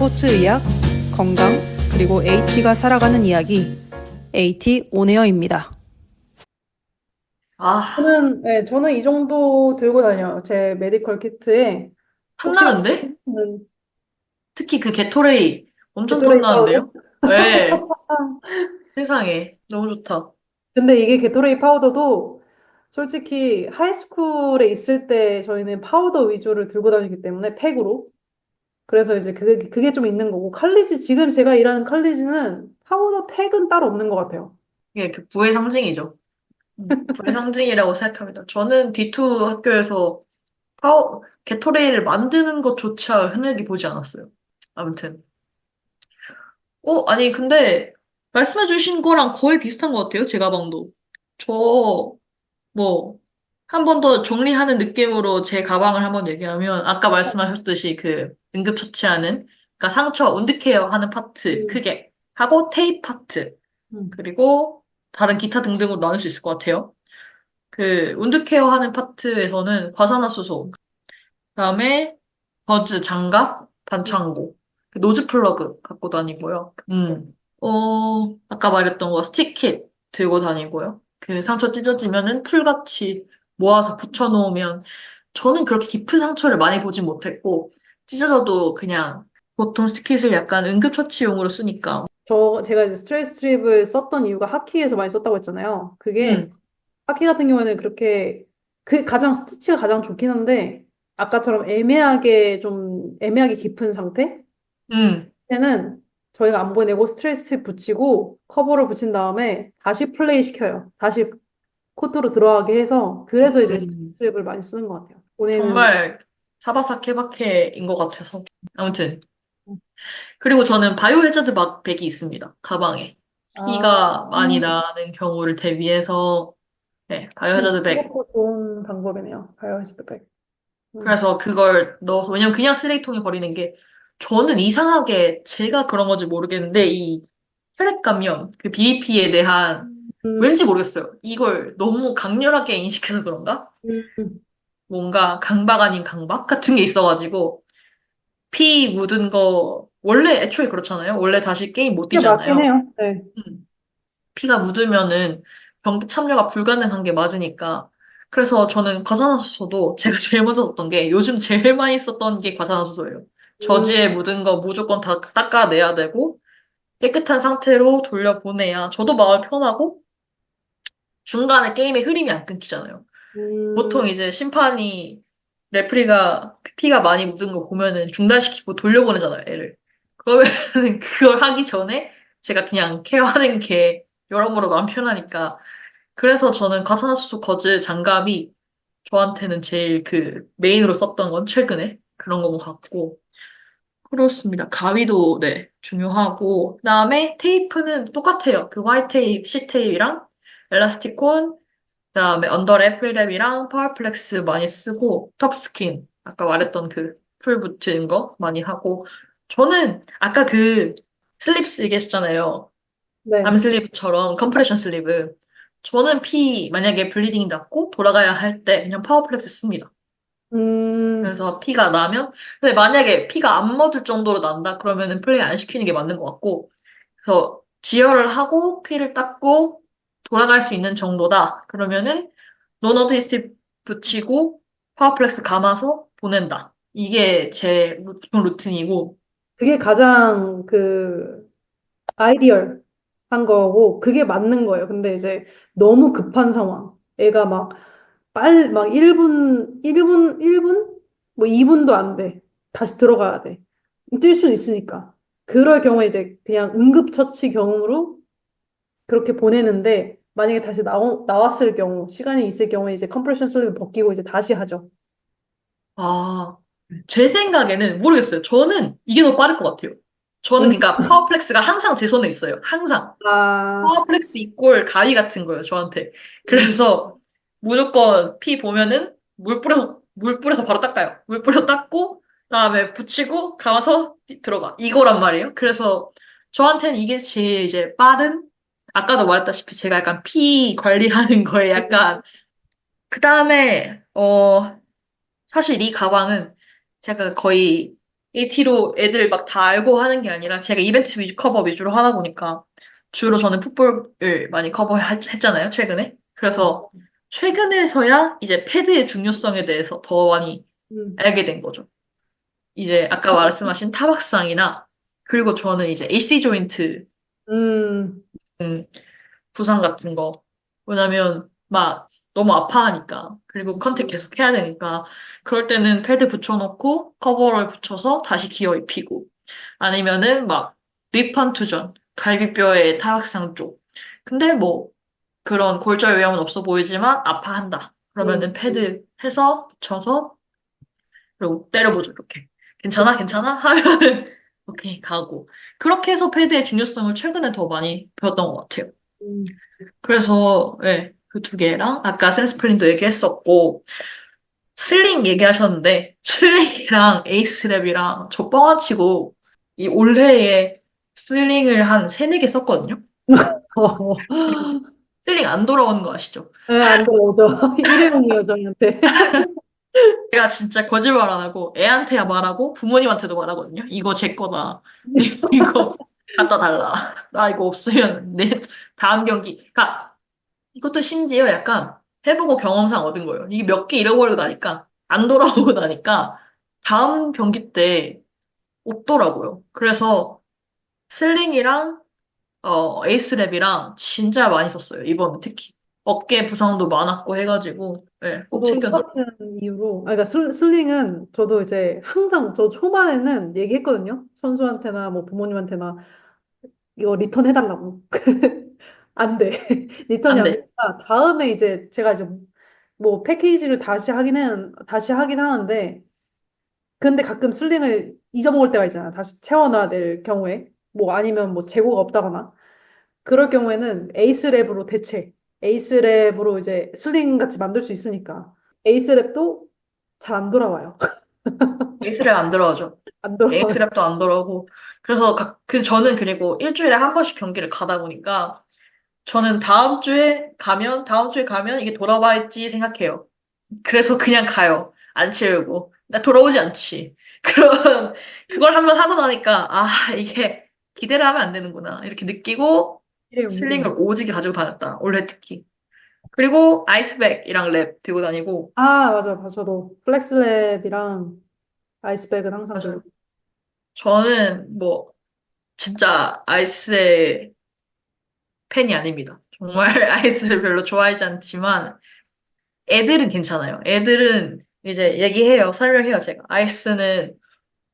스포츠 의학, 건강, 그리고 AT가 살아가는 이야기. AT 온에어입니다. 아, 저는, 네, 저는 이 정도 들고 다녀요. 제 메디컬 키트에. 탐나는데? 음, 특히 그 게토레이 엄청 게토레이 탐나는데요? 네. 세상에. 너무 좋다. 근데 이게 게토레이 파우더도 솔직히 하이스쿨에 있을 때 저희는 파우더 위주를 들고 다니기 때문에 팩으로. 그래서 이제 그게, 그게 좀 있는 거고, 칼리지, 지금 제가 일하는 칼리지는 파우더 팩은 따로 없는 것 같아요. 이게 그 부의 상징이죠. 음, 부의 상징이라고 생각합니다. 저는 D2 학교에서 파워, 게토레이를 만드는 것조차 흔하게 보지 않았어요. 아무튼. 어, 아니, 근데 말씀해주신 거랑 거의 비슷한 것 같아요. 제 가방도. 저, 뭐, 한 번 더 정리하는 느낌으로 제 가방을 한번 얘기하면, 아까 말씀하셨듯이 그 응급처치하는, 그러니까 상처, 운드케어 하는 파트 음. 크게 하고 테이프 파트, 음. 그리고 다른 기타 등등으로 나눌 수 있을 것 같아요. 그 운드케어 하는 파트에서는 과산화수소, 그다음에 버즈, 장갑, 반창고, 그 노즈 플러그 갖고 다니고요. 음, 어, 아까 말했던 거 스틱킷 들고 다니고요. 그 상처 찢어지면은 풀같이 모아서 붙여놓으면 저는 그렇게 깊은 상처를 많이 보진 못했고 찢어져도 그냥 보통 스틱킷을 약간 응급처치용으로 쓰니까 저, 제가 이제 스트레스 스트립을 썼던 이유가 하키에서 많이 썼다고 했잖아요. 그게, 음, 하키 같은 경우에는 그렇게, 그 가장 스티치가 가장 좋긴 한데, 아까처럼 애매하게 좀, 애매하게 깊은 상태? 음, 때는 저희가 안 보내고 스트레스 붙이고, 커버를 붙인 다음에 다시 플레이 시켜요. 다시 코트로 들어가게 해서, 그래서 이제 음. 스트립을 많이 쓰는 것 같아요. 정말 사바사케바케인 것 같아서. 아무튼. 그리고 저는 바이오 해저드 막 백이 있습니다. 가방에. 피가 아, 많이 음. 나는 경우를 대비해서. 네 바이오 해저드 백. 그것도 좋은 방법이네요. 바이오시드백. 음. 그래서 그걸 넣어서 왜냐면 그냥 쓰레기통에 버리는 게 저는 이상하게 제가 그런 건지 모르겠는데 이 혈액 감염 그 BP에 대한 음, 왠지 모르겠어요. 이걸 너무 강렬하게 인식해서 그런가? 음, 뭔가 강박 아닌 강박 같은 게 있어가지고 피 묻은 거 원래 애초에 그렇잖아요. 원래 다시 게임 못 뛰잖아요. 해요. 네. 음. 피가 묻으면은 경기 참여가 불가능한 게 맞으니까. 그래서 저는 과산화수소도 제가 제일 먼저 썼던 게 요즘 제일 많이 썼던 게 과산화수소예요. 저지에 음. 묻은 거 무조건 다 닦아내야 되고 깨끗한 상태로 돌려보내야 저도 마음 편하고 중간에 게임의 흐름이 안 끊기잖아요. 음, 보통 이제 심판이 레프리가 피가 많이 묻은 거 보면은 중단시키고 돌려보내잖아요, 애를. 그러면은 그걸 하기 전에 제가 그냥 케어하는 게 여러모로 마음 편하니까. 그래서 저는 과산화수소 거즈 장갑이 저한테는 제일 그 메인으로 썼던 건 최근에 그런 거 같고. 그렇습니다. 가위도 네, 중요하고. 그다음에 테이프는 똑같아요. 그 화이트 테이프, 시 테이프랑 엘라스티콘, 그다음에 언더랩, 필랩이랑 파워플렉스 많이 쓰고 톱스킨 아까 말했던 그 풀 붙이는 거 많이 하고 저는 아까 그 슬립스 얘기했잖아요. 네. 암슬리브처럼 컴프레션 슬리브. 저는 피 만약에 블리딩이 났고 돌아가야 할 때 그냥 파워플렉스 씁니다. 음, 그래서 피가 나면 근데 만약에 피가 안 멎을 정도로 난다 그러면은 플레이 안 시키는 게 맞는 것 같고 그래서 지혈을 하고 피를 닦고 돌아갈 수 있는 정도다 그러면은 노너드히스 붙이고 파워플렉스 감아서 보낸다 이게 제 루틴이고 그게 가장 그 아이디얼 한 거고 그게 맞는 거예요. 근데 이제 너무 급한 상황. 애가 막 빨, 막 1분, 1분, 1분? 뭐 2분도 안 돼. 다시 들어가야 돼. 뛸 수는 있으니까. 그럴 경우에 이제 그냥 응급처치 경우로 그렇게 보내는데 만약에 다시 나오, 나왔을 경우, 시간이 있을 경우에 이제 컴프레션 슬립을 벗기고 이제 다시 하죠. 아, 제 생각에는 모르겠어요. 저는 이게 더 빠를 것 같아요. 저는 그러니까 파워플렉스가 항상 제 손에 있어요. 항상. 아, 파워플렉스 이꼴 가위 같은 거예요, 저한테. 그래서 무조건 피 보면은 물 뿌려서, 물 뿌려서 바로 닦아요. 물 뿌려서 닦고, 그다음에 붙이고, 감아서 들어가. 이거란 말이에요. 그래서 저한테는 이게 제일 이제 빠른, 아까도 말했다시피 제가 약간 피 관리하는 거에 약간, 그 다음에, 어, 사실 이 가방은 제가 거의 AT로 애들 막 다 알고 하는 게 아니라 제가 이벤트 위주 커버 위주로 하다 보니까 주로 저는 풋볼을 많이 커버했잖아요, 최근에. 그래서 최근에서야 이제 패드의 중요성에 대해서 더 많이 음, 알게 된 거죠. 이제 아까 말씀하신 타박상이나 그리고 저는 이제 AC 조인트 음, 음, 부상 같은 거. 왜냐면 막 너무 아파하니까. 그리고 컨택 계속 해야 되니까. 그럴 때는 패드 붙여놓고 커버를 붙여서 다시 기어 입히고. 아니면은 막 립컨투전, 갈비뼈의 타박상 쪽. 근데 뭐 그런 골절 위험은 없어 보이지만 아파한다. 그러면은 음. 패드 해서 붙여서 그리고 때려보죠, 이렇게. 괜찮아? 괜찮아? 하면은 오케이, 가고. 그렇게 해서 패드의 중요성을 최근에 더 많이 배웠던 것 같아요. 음. 그래서, 예, 그 두 개랑, 아까 센스프린도 얘기했었고, 슬링 얘기하셨는데, 슬링이랑 에이스랩이랑 저 뻥아치고, 이 올해에 슬링을 한 세네 개 썼거든요? 어, 슬링 안 돌아오는 거 아시죠? 네, 안 들어오죠. 일회용이에요, 저희한테. 제가 진짜 거짓말 안 하고, 애한테야 말하고, 부모님한테도 말하거든요. 이거 제 거다. 이거 갖다 달라. 나 이거 없으면 내 다음 경기. 그러니까 이것도 심지어 약간 해보고 경험상 얻은 거예요. 이게 몇 개 잃어버리고 나니까 안 돌아오고 나니까 다음 경기 때 없더라고요. 그래서 슬링이랑 어, 에이스랩이랑 진짜 많이 썼어요. 이번에 특히. 어깨 부상도 많았고 해가지고 네, 꼭 저도 챙겨놓. 똑같은 이유로, 아, 그러니까 슬, 슬링은 저도 이제 항상 저 초반에는 얘기했거든요. 선수한테나 뭐 부모님한테나 이거 리턴 해달라고. 안 돼. 리턴이 안 안 돼. 되니까 다음에 이제 제가 이제 뭐 패키지를 다시 하긴 해, 다시 하긴 하는데 근데 가끔 슬링을 잊어먹을 때가 있잖아. 다시 채워놔야 될 경우에. 뭐 아니면 뭐 재고가 없다거나. 그럴 경우에는 에이스 랩으로 대체. 에이스랩으로 이제 슬링 같이 만들 수 있으니까. 에이스랩도 잘 안 돌아와요. 에이스랩 안 들어가죠. 안 돌아와요. 에이스랩도 안 돌아오고. 그래서 각, 그 저는 그리고 일주일에 한 번씩 경기를 가다 보니까 저는 다음 주에 가면, 다음 주에 가면 이게 돌아와 있지 생각해요. 그래서 그냥 가요. 안 채우고. 나 돌아오지 않지. 그럼, 그걸 한번 하고 나니까, 아, 이게 기대를 하면 안 되는구나. 이렇게 느끼고 일회용. 슬링을 오지게 가지고 다녔다. 올해 특히. 그리고 아이스백이랑 랩 들고 다니고, 아, 맞아. 맞아. 저도 플렉스랩이랑 아이스백은 항상 맞아요. 들고. 저는 뭐, 진짜 아이스의 팬이 아닙니다. 정말 아이스를 별로 좋아하지 않지만, 애들은 괜찮아요. 애들은 이제 얘기해요. 설명해요, 제가. 아이스는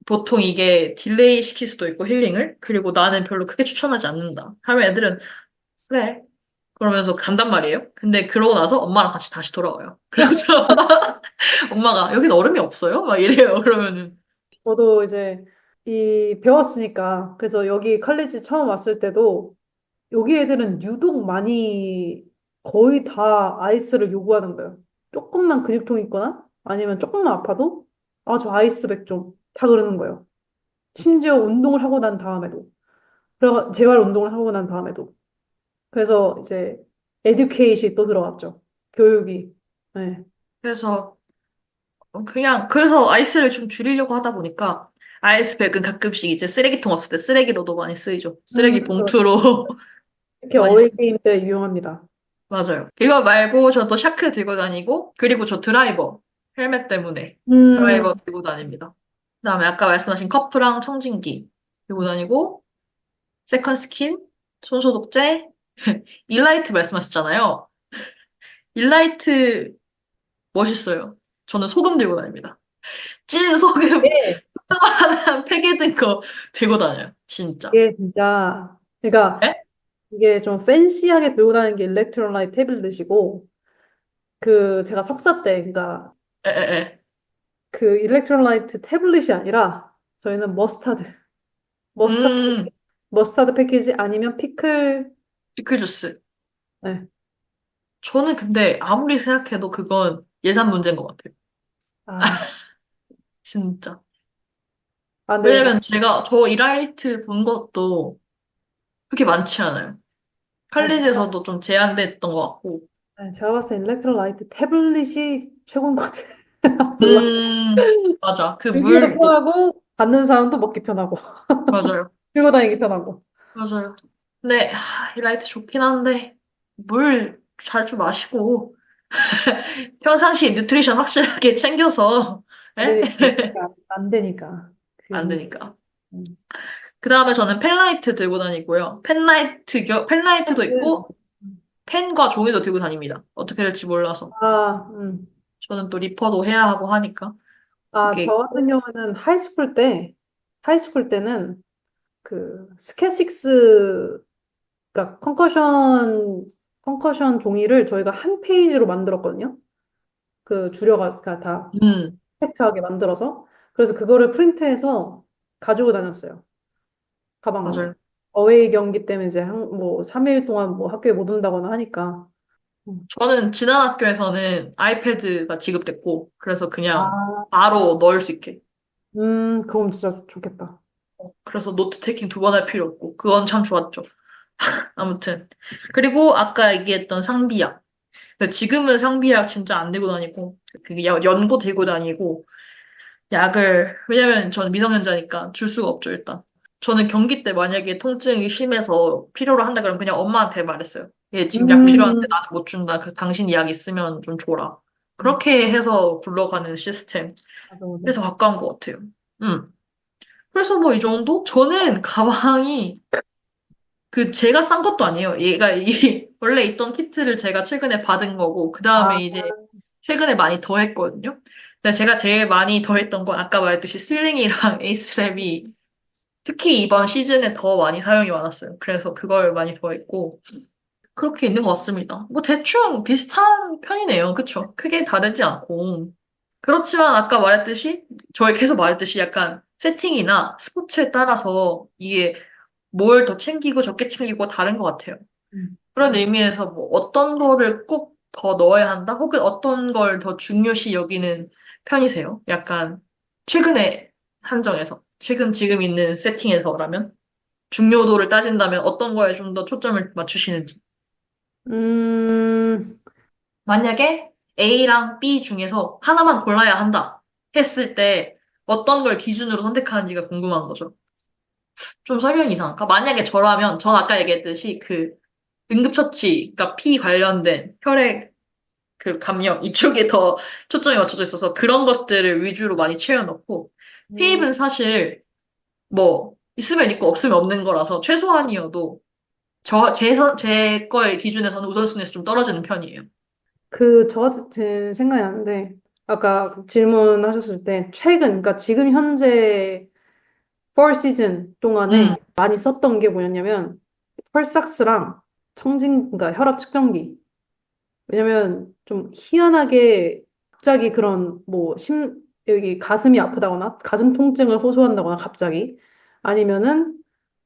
보통 이게 딜레이 시킬 수도 있고 힐링을. 그리고 나는 별로 크게 추천하지 않는다. 하면 애들은, 그래. 그러면서 간단 말이에요. 근데 그러고 나서 엄마랑 같이 다시 돌아와요. 그래서 엄마가, 여긴 얼음이 없어요? 막 이래요. 그러면은, 저도 이제 이 배웠으니까 그래서 여기 컬리지 처음 왔을 때도 여기 애들은 유독 많이 거의 다 아이스를 요구하는 거예요. 조금만 근육통 있거나 아니면 조금만 아파도 아, 저 아이스백 좀 다 그러는 거예요. 심지어 운동을 하고 난 다음에도 그래서 재활 운동을 하고 난 다음에도 그래서 이제 에듀케이시 또 들어갔죠. 교육이. 네. 그래서 그냥, 그래서 아이스를 좀 줄이려고 하다 보니까 아이스백은 가끔씩 이제 쓰레기통 없을 때 쓰레기로도 많이 쓰이죠. 쓰레기 음, 봉투로. 특히 많이 어웨이 쓰- 게임 때 유용합니다. 맞아요. 이거 말고 저도 샤크 들고 다니고, 그리고 저 드라이버. 헬멧 때문에 음, 드라이버 들고 다닙니다. 그다음에 아까 말씀하신 커프랑 청진기 들고 다니고, 세컨 스킨, 손 소독제, 일라이트 말씀하셨잖아요. 일라이트 멋있어요. 저는 소금 들고 다닙니다. 찐 소금 네. 하나 팩에 든 거 들고 다녀요. 진짜. 이게 진짜 그러니까 네? 이게 좀 팬시하게 들고 다니는 게 일렉트로라이트 태블릿이고 그 제가 석사 때 그러니까 에 에 에. 그 일렉트로라이트 태블릿이 아니라 저희는 머스타드 머스타드 음, 머스타드 패키지 아니면 피클 피클 주스. 네. 저는 근데 아무리 생각해도 그건 예산 문제인 것 같아요. 아, 진짜. 아 네. 왜냐면 제가 저 일라이트 본 것도 그렇게 많지 않아요. 칼리지에서도 좀 제한됐던 것 같고. 네, 제가 봤을 때 일렉트로라이트 태블릿이 최고인 것 같아요. 음, 맞아. 그 그게 물, 뭐, 편하고 받는 사람도 먹기 편하고, 맞아요. 들고 다니기 편하고. 맞아요. 근데 하, 이 라이트 좋긴 한데 물 자주 마시고 평상시에 뉴트리션 확실하게 챙겨서 예? 안 되니까. 안 되니까. 그- 안 되니까. 음. 그 다음에 저는 펜라이트 들고 다니고요. 펜라이트 겨, 펜라이트도 있고 펜과 종이도 들고 다닙니다. 어떻게 될지 몰라서. 아, 음. 저는 또 리퍼도 해야 하고 하니까. 아, 이게- 저 같은 경우는 하이스쿨 때, 하이스쿨 때는 그 스케식스, 그러니까 컨커션, 컨커션 종이를 저희가 한 페이지로 만들었거든요. 그 줄여가, 그러니까 다 음, 팩트하게 만들어서. 그래서 그거를 프린트해서 가지고 다녔어요. 가방으로. 맞아요. 어웨이 경기 때문에 이제 한, 뭐 3일 동안 뭐 학교에 못 온다거나 하니까. 저는 지난 학교에서는 아이패드가 지급됐고, 그래서 그냥 아, 바로 넣을 수 있게. 음, 그건 진짜 좋겠다. 그래서 노트 테이킹 두 번 할 필요 없고, 그건 참 좋았죠. 아무튼. 그리고 아까 얘기했던 상비약. 근데 지금은 상비약 진짜 안 들고 다니고, 그 연- 연고 들고 다니고, 약을, 왜냐면 저는 미성년자니까 줄 수가 없죠, 일단. 저는 경기 때 만약에 통증이 심해서 필요로 한다 그러면 그냥 엄마한테 말했어요. 얘 지금 약 음. 필요한데 나는 못 준다. 그 당신 약 있으면 좀 줘라. 그렇게 해서 굴러가는 시스템. 그래서 가까운 것 같아요. 음. 그래서 뭐 이 정도? 저는 가방이 그 제가 싼 것도 아니에요. 얘가 이 원래 있던 키트를 제가 최근에 받은 거고 그 다음에 아. 이제 최근에 많이 더했거든요. 근데 제가 제일 많이 더했던 건 아까 말했듯이 슬링이랑 에이스랩이 특히 이번 시즌에 더 많이 사용이 많았어요. 그래서 그걸 많이 더했고 그렇게 있는 것 같습니다. 뭐 대충 비슷한 편이네요. 그쵸? 크게 다르지 않고. 그렇지만 아까 말했듯이 저희 계속 말했듯이 약간 세팅이나 스포츠에 따라서 이게 뭘 더 챙기고 적게 챙기고 다른 것 같아요. 음. 그런 의미에서 뭐 어떤 거를 꼭 더 넣어야 한다? 혹은 어떤 걸 더 중요시 여기는 편이세요? 약간 최근에 한정해서 최근 지금 있는 세팅에서라면 중요도를 따진다면 어떤 거에 좀 더 초점을 맞추시는지. 음, 만약에 A랑 B 중에서 하나만 골라야 한다 했을 때 어떤 걸 기준으로 선택하는지가 궁금한 거죠. 좀 설명이 이상할까? 만약에 저라면 전 아까 얘기했듯이 그 응급처치, 그러니까 피 관련된 혈액 그 감염 이쪽에 더 초점이 맞춰져 있어서 그런 것들을 위주로 많이 채워넣고 테이프는 사실 뭐 있으면 있고 없으면 없는 거라서 최소한이어도 저, 제, 선- 제 거의 기준에서는 우선순위에서 좀 떨어지는 편이에요. 그, 저 같은 생각이 나는데, 아까 질문하셨을 때, 최근, 그러니까 지금 현재 4 시즌 동안에 음. 많이 썼던 게 뭐였냐면, 펄삭스랑 청진, 그러니까 혈압 측정기. 왜냐면 좀 희한하게 갑자기 그런 뭐 심, 여기 가슴이 아프다거나 가슴 통증을 호소한다거나 갑자기 아니면은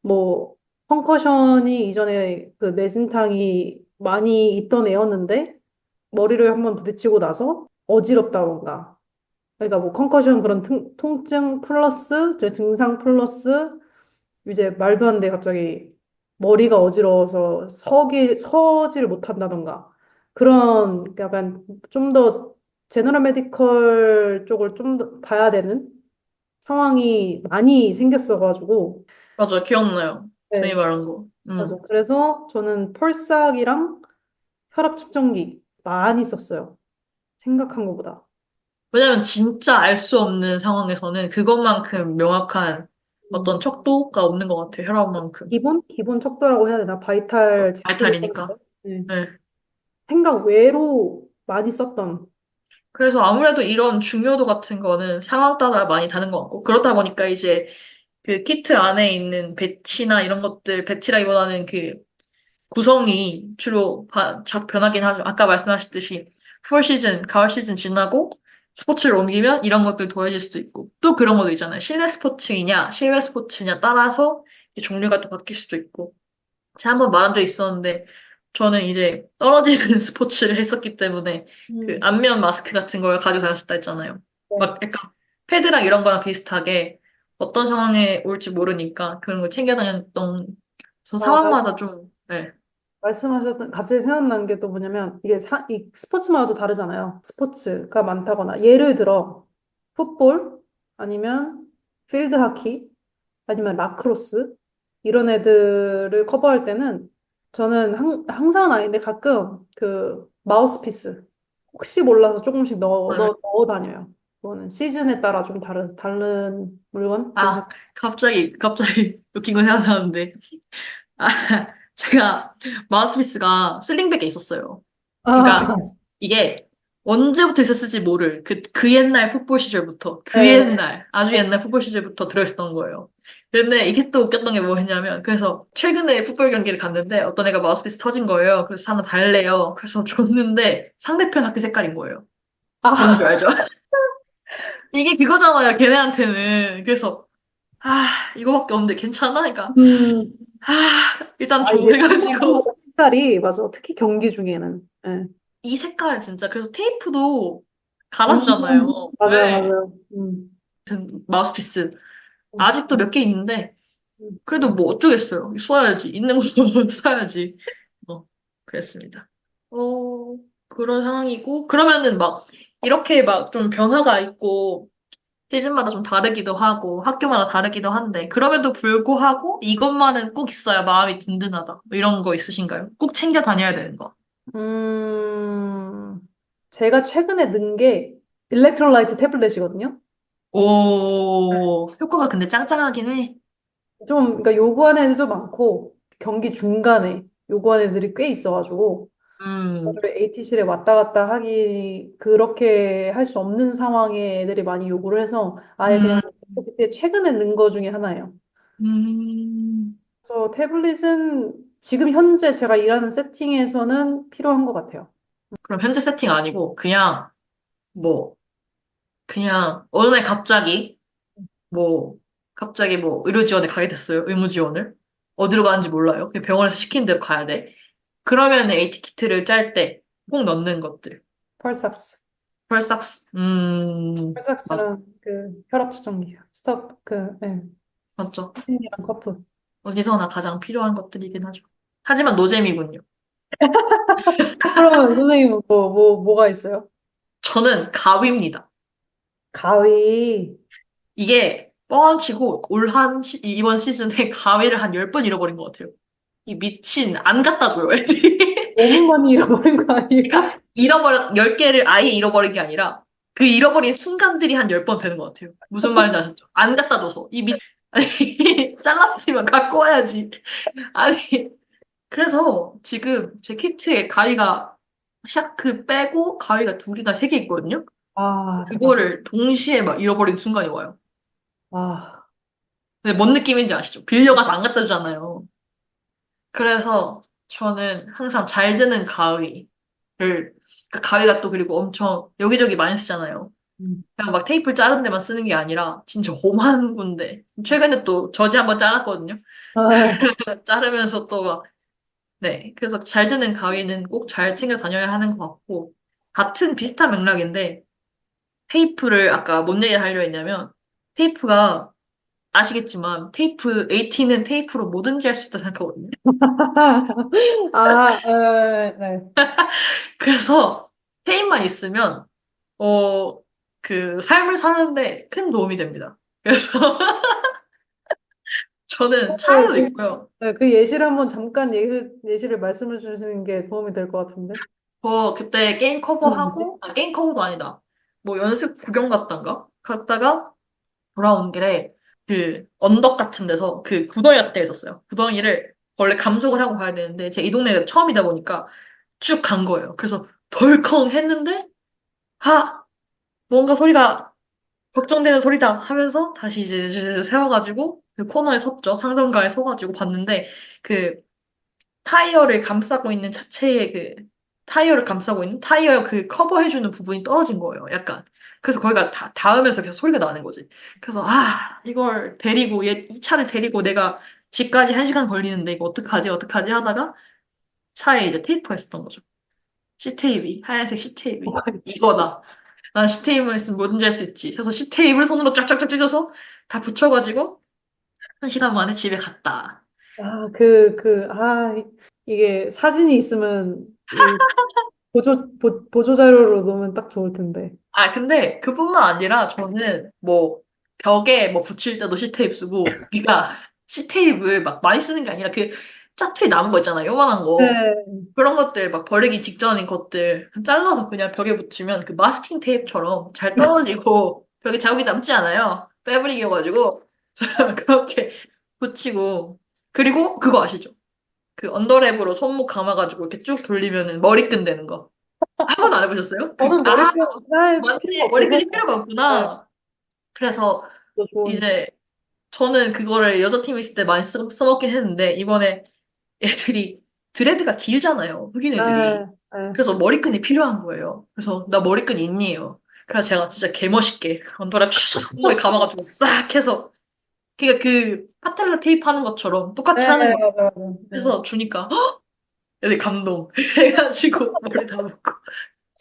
뭐 컨커션이 이전에 그 뇌진탕이 많이 있던 애였는데 머리를 한번 부딪히고 나서 어지럽다던가. 그러니까 뭐 컨커션 그런 통, 통증 플러스 저 증상 플러스 이제 말도 안 돼 갑자기 머리가 어지러워서 서기 서지를 못한다던가. 그런 약간 좀 더 제너럴 메디컬 쪽을 좀 더 봐야 되는 상황이 많이 생겼어가지고 맞아, 기억나요. 네. 선생님 말한 거. 음. 맞아. 그래서 저는 펄삭이랑 혈압 측정기 많이 썼어요. 생각한 것보다. 왜냐면 진짜 알 수 없는 상황에서는 그것만큼 명확한 어떤 척도가 없는 것 같아요. 혈압만큼. 기본 기본 척도라고 해야 되나? 바이탈 지표를 바이탈이니까. 썼는데, 네. 네. 생각 외로 많이 썼던 그래서 아무래도 이런 중요도 같은 거는 상황 따라 많이 다른 것 같고, 그렇다 보니까 이제 그 키트 안에 있는 배치나 이런 것들, 배치라기보다는 그 구성이 주로 바- 자- 변하긴 하죠. 아까 말씀하셨듯이 폴 시즌, 가을 시즌 지나고 스포츠를 옮기면 이런 것들 더해질 수도 있고, 또 그런 것도 있잖아요. 실내 스포츠이냐, 실외 스포츠냐 따라서 이 종류가 또 바뀔 수도 있고. 제가 한번 말한 적 있었는데, 저는 이제 떨어지는 스포츠를 했었기 때문에 그 안면 마스크 같은 걸 가지고 다녔었다 했잖아요. 네. 막 약간 패드랑 이런 거랑 비슷하게 어떤 상황에 올지 모르니까 그런 걸 챙겨 다녔던 그래서 상황마다 좀 네. 말씀하셨던 갑자기 생각난 게 또 뭐냐면 이게 사, 이 스포츠마다도 다르잖아요. 스포츠가 많다거나 예를 들어 풋볼 아니면 필드 하키, 아니면 라크로스, 이런 애들을 커버할 때는 저는 항, 항상은 아닌데 가끔 그 마우스피스, 혹시 몰라서 조금씩 넣어, 넣어, 넣어 다녀요. 그거는 시즌에 따라 좀 다른, 다른 물건? 아, 갑자기, 갑자기 웃긴 거 생각나는데. 아, 제가 마우스피스가 슬링백에 있었어요. 그러니까 이게 언제부터 있었을지 모를 그, 그 옛날 풋볼 시절부터, 그 네. 옛날, 아주 옛날 풋볼 시절부터 들어있었던 거예요. 근데 이게 또 웃겼던 게 뭐였냐면, 그래서 최근에 풋볼 경기를 갔는데 어떤 애가 마우스피스 터진 거예요. 그래서 하나 달래요. 그래서 줬는데 상대편 학교 색깔인 거예요. 아, 뭔지 알죠? 이게 그거잖아요, 걔네한테는. 그래서, 아, 이거밖에 없는데 괜찮아? 그러니까, 음, 아, 일단 아, 줘 해가지고. 색깔이, 맞아. 특히 경기 중에는. 예. 이 색깔 진짜, 그래서 테이프도 갈아주잖아요. 맞아요, 네. 맞아요. 음. 마우스피스. 아직도 몇 개 있는데, 음. 그래도 뭐 어쩌겠어요. 써야지. 있는 거 써야지. 어, 그랬습니다. 어, 그런 상황이고, 그러면은 막, 이렇게 막 좀 변화가 있고, 시즌마다 좀 다르기도 하고, 학교마다 다르기도 한데, 그럼에도 불구하고, 이것만은 꼭 있어야 마음이 든든하다. 뭐 이런 거 있으신가요? 꼭 챙겨 다녀야 되는 거. 음, 제가 최근에 넣은 게 일렉트로라이트 태블릿이거든요. 오, 효과가 근데 짱짱하긴 해. 좀, 그러니까 요구하는 애들도 많고, 경기 중간에 요구하는 애들이 꽤 있어가지고, 음, 저를 AT실에 왔다 갔다 하기, 그렇게 할 수 없는 상황에 애들이 많이 요구를 해서, 아예 그냥 그때 최근에 넣은 거 중에 하나예요. 음, 그래서 태블릿은 지금 현재 제가 일하는 세팅에서는 필요한 것 같아요. 그럼 현재 세팅 아니고, 그냥, 뭐, 그냥, 어느 날 갑자기, 뭐, 갑자기 뭐, 의료 지원에 가게 됐어요. 의무 지원을. 어디로 가는지 몰라요. 그냥 병원에서 시키는 대로 가야 돼. 그러면 AT 키트를 짤 때 꼭 넣는 것들. 펄삭스. 펄삭스. 음, 펄삭스는 그 혈압 측정기, 스톱, 그, 네, 맞죠. 커프. 어디서나 가장 필요한 것들이긴 하죠. 하지만 노잼이군요. 그러면 선생님 뭐, 뭐, 뭐가 있어요? 저는 가위입니다. 가위. 이게 뻥치고 올 한 이번 시즌에 가위를 한 10번 잃어버린 것 같아요. 이 미친 안 갖다 줘요, 애들이. 너무 많이 잃어버린 거 아니에요? 그러니까 잃어버렸 10개를 아예 잃어버린 게 아니라 그 잃어버린 순간들이 한 10번 되는 것 같아요. 무슨 말인지 아셨죠? 안 갖다 줘서. 이 미, 아니, 잘랐으면 갖고 와야지. 아니, 그래서 지금 제 키트에 가위가 샤크 빼고 가위가 두 개가 세 개 있거든요? 아, 그거를 동시에 막 잃어버린 순간이 와요. 아, 근데 뭔 느낌인지 아시죠? 빌려가서 안 갖다 주잖아요. 그래서 저는 항상 잘 드는 가위를, 그 가위가 또 그리고 엄청 여기저기 많이 쓰잖아요. 음. 그냥 막 테이프 자른 데만 쓰는 게 아니라 진짜 험한 군데. 최근에 또 저지 한번 잘랐거든요. 아, 자르면서 또 막, 네. 그래서 잘 드는 가위는 꼭 잘 챙겨 다녀야 하는 것 같고, 같은 비슷한 맥락인데, 테이프를 아까 뭔 얘기를 하려 했냐면, 테이프가 아시겠지만, 테이프, AT는 테이프로 뭐든지 할 수 있다 생각하거든요. 아, 에, 네. 그래서 테이프만 있으면, 어, 그, 삶을 사는데 큰 도움이 됩니다. 그래서, 저는 차에도 있고요. 네, 그 예시를 한번 잠깐 예시, 예시를 말씀해 주시는 게 도움이 될 것 같은데. 저 그때 게임 커버하고, 아, 게임 커버도 아니다. 뭐 연습 구경 갔단가? 갔다가 돌아온 길에 그 언덕 같은 데서 그 구덩이 같은 데 있었어요. 구덩이를 원래 감속을 하고 가야 되는데 제 이 동네가 처음이다 보니까 쭉 간 거예요. 그래서 덜컹 했는데, 아, 뭔가 소리가 걱정되는 소리다 하면서 다시 이제 세워가지고 그 코너에 섰죠. 상점가에 서가지고 봤는데 그 타이어를 감싸고 있는 차체의 그 타이어를 감싸고 있는 타이어 그 커버해주는 부분이 떨어진 거예요. 약간. 그래서 거기가 다, 닿으면서 계속 소리가 나는 거지. 그래서 아 이걸 데리고 얘 이 차를 데리고 내가 집까지 한 시간 걸리는데 이거 어떡하지 어떡하지 하다가 차에 이제 테이프가 있었던 거죠. 시테이프 하얀색 시테이프 이거다. 난 시테이프만 있으면 뭐든지 할 수 있지. 그래서 시테이프를 손으로 쫙쫙쫙 찢어서 다 붙여가지고 한 시간 만에 집에 갔다. 아, 그, 그, 아, 이- 이게 사진이 있으면 이 보조, 보, 보조 자료로 놓으면 딱 좋을 텐데. 아, 근데 그뿐만 아니라 저는 뭐 벽에 뭐 붙일 때도 C테이프 쓰고, 그러니까 C테이프를 막 많이 쓰는 게 아니라 그 짜투리 남은 거 있잖아요. 요만한 거. 네. 그런 것들 막 버리기 직전인 것들 잘라서 그냥 벽에 붙이면 그 마스킹 테이프처럼 잘 떨어지고 벽에 자국이 남지 않아요. 패브릭이어가지고 그렇게 붙이고 그리고 그거 아시죠? 그 언더랩으로 손목 감아가지고 이렇게 쭉 돌리면은 머리끈 되는 거. 한 번도 안 해보셨어요? 그- 저는 아, 머리끈 할 맞네. 머리끈이 필요가 없구나. 그래서 더 좋은. 이제 저는 그거를 여자팀 있을 때 많이 써, 써먹긴 했는데 이번에 애들이 드레드가 길잖아요. 흑인 애들이. 네, 네. 그래서 머리끈이 필요한 거예요. 그래서 나 머리끈 있니요. 그래서 제가 진짜 개멋있게 언더랩 촥촥 감아가지고 싹 해서 그러니까 그 파텔라 테이프 하는 것처럼 똑같이 네, 하는 거. 맞아, 맞아. 네. 그래서 주니까 헉! 애들 감동 해가지고 머리 다 묶고.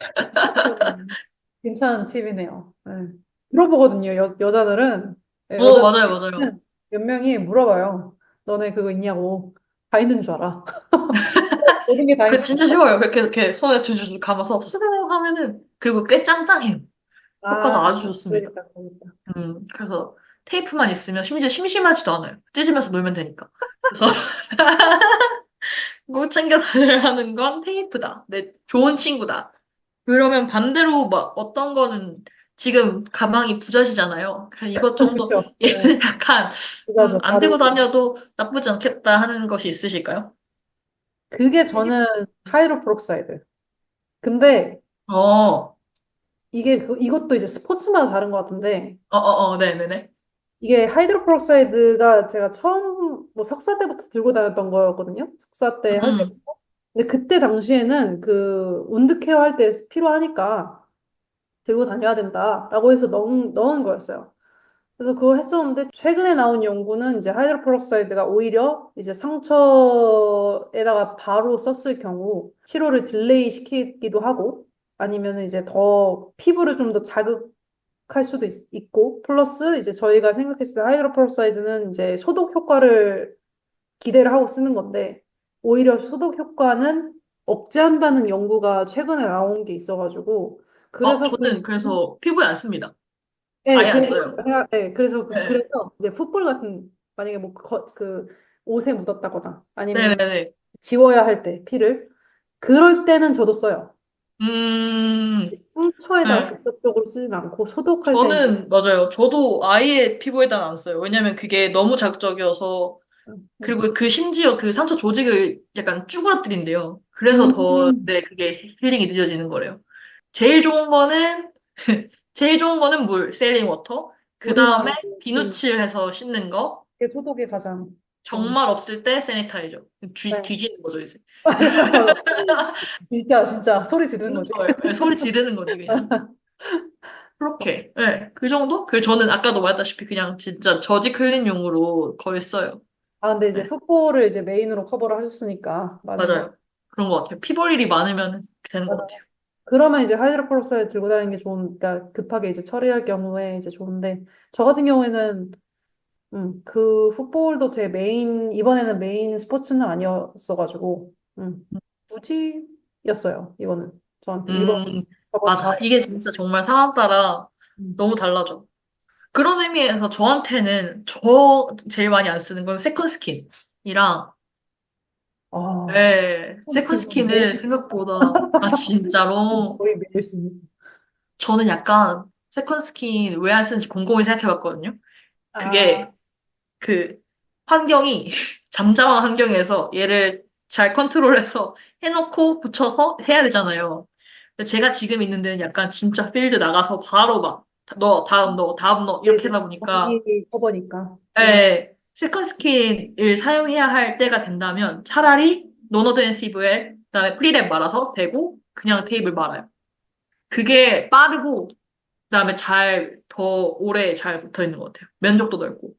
음, 괜찮은 팁이네요. 네. 물어보거든요. 여, 여자들은. 네, 어 맞아요 맞아요. 몇 명이 물어봐요. 너네 그거 있냐고. 다 있는 줄 알아. 모든 게 다 그 있는 진짜 쉬워요. 그렇게 이렇게 손에 두줄 감아서 수동 하면은 그리고 꽤 짱짱해요. 효과가 아주 좋습니다. 그러니까, 그러니까. 음, 그래서 테이프만 있으면 심지어 심심하지도 않아요. 찢으면서 놀면 되니까. 그래서 꼭 챙겨 다녀야 하는 건 테이프다. 내 좋은 친구다. 그러면 반대로 막 어떤 거는 지금 가방이 부자시잖아요. 그래서 이것 정도 그렇죠. 얘는 약간. 음, 안 들고. 다녀도 나쁘지 않겠다 하는 것이 있으실까요? 그게 저는 하이드로프록사이드. 근데 어, 이게 그, 이것도 이제 스포츠마다 다른 것 같은데 어, 어, 어, 네네네. 이게 하이드로프록사이드가 제가 처음 뭐 석사 때부터 들고 다녔던 거였거든요. 석사 때 할 음. 때부터. 근데 그때 당시에는 그 운드 케어 할 때 필요하니까 들고 다녀야 된다라고 해서 넣은, 넣은 거였어요. 그래서 그거 했었는데 최근에 나온 연구는 이제 하이드로프록사이드가 오히려 이제 상처에다가 바로 썼을 경우 치료를 딜레이 시키기도 하고 아니면 이제 더 피부를 좀 더 자극할 수도 있, 있고 플러스 이제 저희가 생각했을 때 하이드로프록사이드는 이제 소독 효과를 기대를 하고 쓰는 건데 오히려 소독 효과는 억제한다는 연구가 최근에 나온 게 있어가지고 어, 그래서 저는 그- 그래서 피부에 안 씁니다. 네, 아예 안 그래서 써요. 제가- 네, 그래서 그- 네. 그래서 이제 풋볼 같은 만약에 뭐그 옷에 묻었다거나 아니면 네네네. 지워야 할 때 피를 그럴 때는 저도 써요. 음, 상처에다가 네. 직접적으로 쓰진 않고 소독할 때 저는 맞아요. 저도 아예 피부에다 안 써요. 왜냐면 그게 너무 자극적이어서 그리고 그 심지어 그 상처 조직을 약간 쭈그러뜨린대요. 그래서 더 음. 네, 그게 힐링이 늦어지는 거래요. 제일 좋은 거는 제일 좋은 거는 물, 세일링 워터. 그 다음에 물이랑 비누칠 해서 씻는 거. 그게 소독이 가장 정말 없을 때 세니타이저. 뒤, 네. 뒤지는 거죠, 이제. 진짜 진짜 소리 지르는 거죠. 거예요. 네, 소리 지르는 거지, 그냥. 그렇게. 네, 그 정도? 그 저는 아까도 말했다시피 그냥 진짜 저지 클린용으로 거의 써요. 아 근데 이제 네. 풋볼을 이제 메인으로 커버를 하셨으니까 것 맞아요. 그런 것 같아요. 피볼 일이 많으면 되는 것 맞아요. 같아요. 그러면 이제 하이드로프록사이드 들고 다니는 게 좋은, 그러니까 급하게 이제 처리할 경우에 이제 좋은데, 저 같은 경우에는, 음, 그 풋볼도 제 메인, 이번에는 메인 스포츠는 아니었어가지고, 음, 무지였어요, 이거는. 저한테. 이번, 음, 저번 맞아. 다- 이게 진짜 정말 상황 따라 음. 너무 달라져. 그런 의미에서 저한테는 저 제일 많이 안 쓰는 건 세컨 스킨이랑 아, 네, 세컨 세컨 스킨 스킨을 생각보다 아 진짜로 거의 매일 씁니다. 저는 약간 세컨 스킨 왜 안 쓰는지 곰곰이 생각해봤거든요. 그게 아, 그 환경이 잠잠한 환경에서 얘를 잘 컨트롤해서 해놓고 붙여서 해야 되잖아요. 근데 제가 지금 있는 데는 약간 진짜 필드 나가서 바로 막 너, 다음 너, 다음 너 이렇게 하다 보니까 거기 커버니까. 예, 세컨 스킨을 사용해야 할 때가 된다면 차라리 노노드앤시브에 그다음에 프리랩 말아서 대고 그냥 테이블 말아요. 그게 빠르고 그다음에 잘 더 오래 잘 붙어 있는 것 같아요. 면적도 넓고.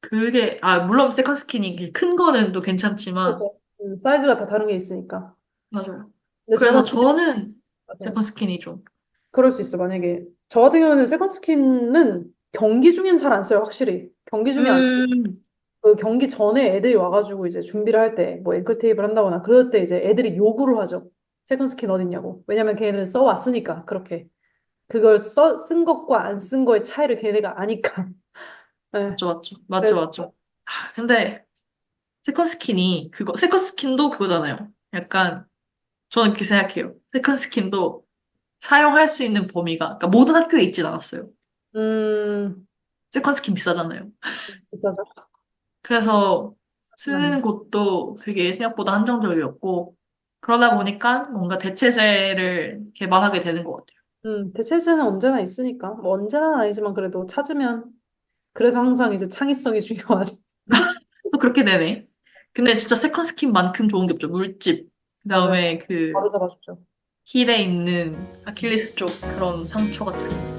그게 아 물론 세컨 스킨이 큰 거는 또 괜찮지만 그래서, 음, 사이즈가 다 다른 게 있으니까. 맞아요. 근데 그래서 저는, 저는 맞아요. 세컨 스킨이 좀 그럴 수 있어. 만약에 저 같은 경우는 세컨 스킨은 경기 중엔 잘 안 써요, 확실히. 경기 중에 안 쓰고 음, 그 경기 전에 애들이 와가지고 이제 준비를 할 때 뭐 앵클 테이프를 한다거나 그럴 때 이제 애들이 요구를 하죠. 세컨 스킨 어딨냐고. 왜냐면 걔네는 써왔으니까 그렇게. 그걸 써, 쓴 것과 안 쓴 거의 차이를 걔네가 아니까. 네. 맞죠, 맞죠. 맞죠, 그래서 맞죠. 아, 근데 세컨 스킨이 그거 세컨 스킨도 그거잖아요. 약간 저는 그렇게 생각해요. 세컨 스킨도 사용할 수 있는 범위가 그러니까 모든 학교에 있진 않았어요. 음, 세컨 스킨 비싸잖아요. 비싸죠. 그래서 쓰는 음. 곳도 되게 생각보다 한정적이었고 그러다 보니까 뭔가 대체제를 개발하게 되는 것 같아요. 음, 대체제는 언제나 있으니까. 뭐 언제나 아니지만 그래도 찾으면. 그래서 항상 이제 창의성이 중요한. 또 그렇게 되네. 근데 진짜 세컨 스킨만큼 좋은 게 없죠. 물집. 그다음에 그 바로 잡아주죠. 힐에 있는 아킬레스 쪽 그런 상처 같은 거.